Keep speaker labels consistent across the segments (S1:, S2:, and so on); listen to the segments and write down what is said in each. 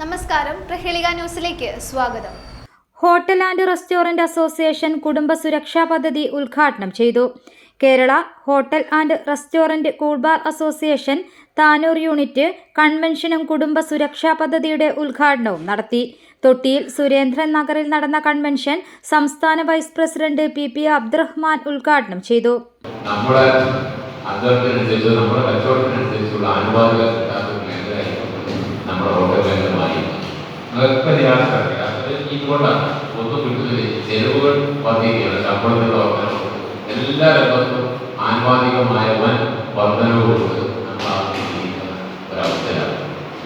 S1: നമസ്കാരം. പ്രഹേളിക ന്യൂസിലേക്ക് സ്വാഗതം.
S2: ഹോട്ടൽ ആൻഡ് റെസ്റ്റോറന്റ് അസോസിയേഷൻ കുടുംബ സുരക്ഷാ പദ്ധതി ഉദ്ഘാടനം ചെയ്തു. Kerala hotel and restaurant cool bar association Tanur unit കൺവെൻഷനും കുടുംബ സുരക്ഷാ പദ്ധതിയുടെ ഉദ്ഘാടനവും നടത്തി. തൊട്ടിയിൽ സുരേന്ദ്രൻ നഗറിൽ നടന്ന കൺവെൻഷൻ സംസ്ഥാന vice president P P Abdurahman ഉദ്ഘാടനം ചെയ്തു.
S3: നമ്മുടെ നമ്മുടെ ശമ്പളത്തിലുള്ള എല്ലാ രംഗത്തും ആനുപാതികമായ വൻ വർധനവ്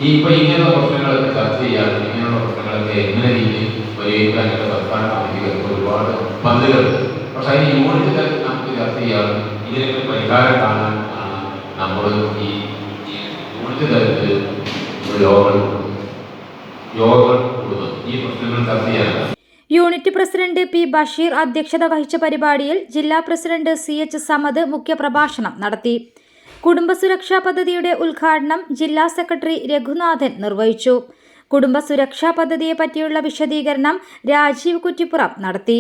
S3: ഈ ഇപ്പൊ ഇങ്ങനെയുള്ള പ്രശ്നങ്ങളൊക്കെ ചർച്ച ചെയ്യാൻ ഇങ്ങനെയുള്ള പ്രശ്നങ്ങളൊക്കെ എങ്ങനെ രീതിയിൽ പരിഹരിക്കാനുള്ള സർക്കാർ സമിതികൾക്ക് ഒരുപാട് പന്തുകൾ പക്ഷെ അതിന് യൂണിറ്റ് നമുക്ക് ചർച്ച ചെയ്യാം. ഇതിനൊക്കെ പരിഹാരം കാണാൻ ആണ് നമ്മൾ ഈ യൂണിറ്റ് തലത്തിൽ യോഗങ്ങൾ യോഗങ്ങൾ കൂടുന്നത്. ഈ പ്രശ്നങ്ങൾ ചർച്ച ചെയ്യാനാണ്.
S2: യൂണിറ്റ് പ്രസിഡന്റ് പി ബഷീർ അധ്യക്ഷത വഹിച്ച പരിപാടിയിൽ ജില്ലാ പ്രസിഡന്റ് സി എച്ച് സമദ് മുഖ്യപ്രഭാഷണം നടത്തി. കുടുംബസുരക്ഷാ പദ്ധതിയുടെ ഉദ്ഘാടനം ജില്ലാ സെക്രട്ടറി രഘുനാഥൻ നിർവഹിച്ചു. കുടുംബസുരക്ഷാ പദ്ധതിയെ പറ്റിയുള്ള വിശദീകരണം രാജീവ് കുറ്റിപ്പുറം നടത്തി.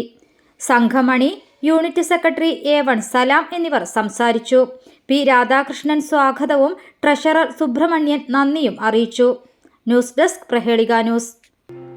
S2: Sanghamani unit secretary A one Salam എന്നിവർ സംസാരിച്ചു. പി രാധാകൃഷ്ണൻ സ്വാഗതവും ട്രഷറർ സുബ്രഹ്മണ്യൻ നന്ദിയും അറിയിച്ചു. News desk Prahelika news.